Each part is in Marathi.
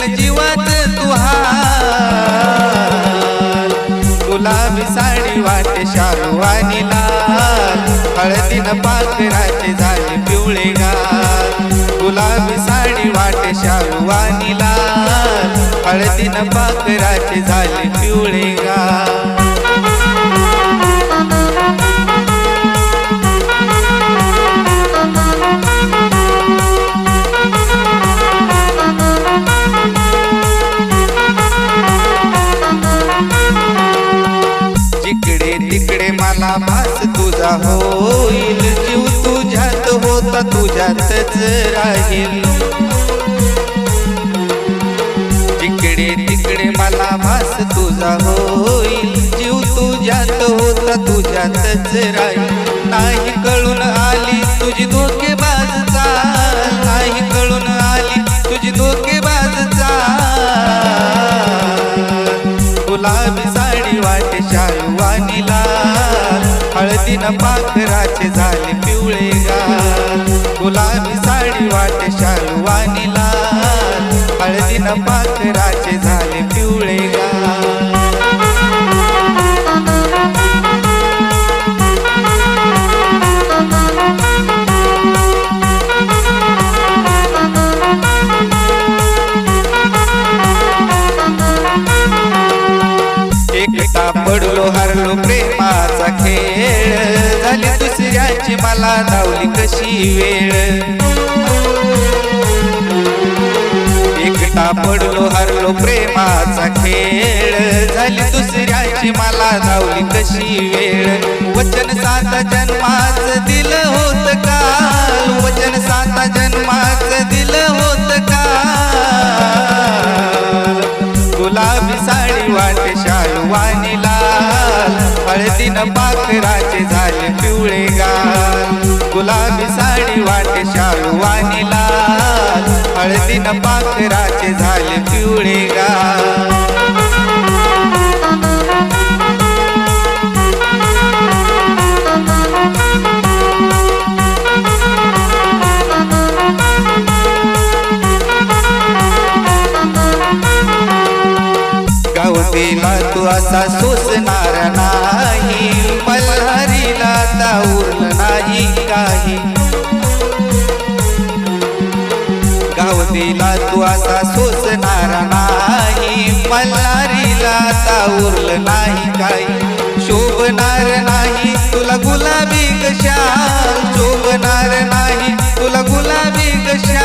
गेल जीवत तुहार गुलाबी साडी वाटे शालू आणि लाल. हळदीनं पाखराचे झाले पिवळे गाल. गुलाबी साडी वाटे शालू आणि लाल. हळदीनं पाखराचे झाले पिवळे गाल. भास तुझा होईल जीव तुझ्यात होता तुझ्यातच राहील. जिकडे तिकडे मला भास तुझा होईल जीव तुझ्यात होता तुझ्यातच राहील. नाही कळून आली तुझी धोकेबाज चाल नाही कळून आली तुझी धोकेबाज चाल गुलाबी दिन पाखराचे झाले पिवळे. एकटा पडलो हरलो प्रेमाचा खेळ. झाली दुसऱ्याची मला धावली कशी वेळ. एकटा पडलो हरलो प्रेमाचा खेळ. झाली दुसऱ्याची मला धावली कशी वेळ. वचन सात जन्माच दिलं होत काल. शालवानी लाल हळदीनं पाखराचे झाले पिवळे गाल. गुलाबी साडी वाटे शालवानी लाल हळदीनं पाखराचे झाले पिवळे गाल. गावतीला असा सोसणार नाही. मल्हारीला आता उरलं नाही काही. गावतीला तू असा सोसणार नाही. मल्हारीला आता उरलं नाही काही. शोभणार नाही तुला गुलाबी कशा. शोभणार नाही तुला गुलाबी कशा.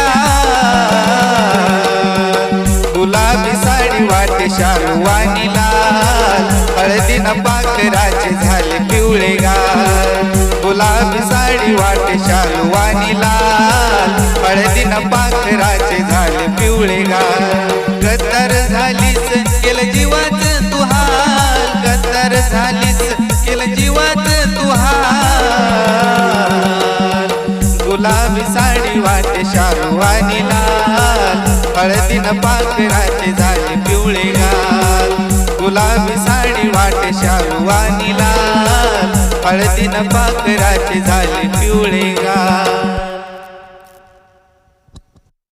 पाखराचे झाले पिवळे गाल. गुलाबी साडी वाटे शालवानी लाल. हळदीनं पाखराचे झाले पिवळे गाल. गद्दार झालीस केलं जीवाच तू हाल. गद्दार झालीस केलं जीवाच तू हाल. गुलाबी साडी वाटे शालवानी लाल. हळदीनं पाखराचे झाले पिवळे गाल. गुलाबी साडी वाटे लाल हळदीनं पाखराचे झाले पिवळे गा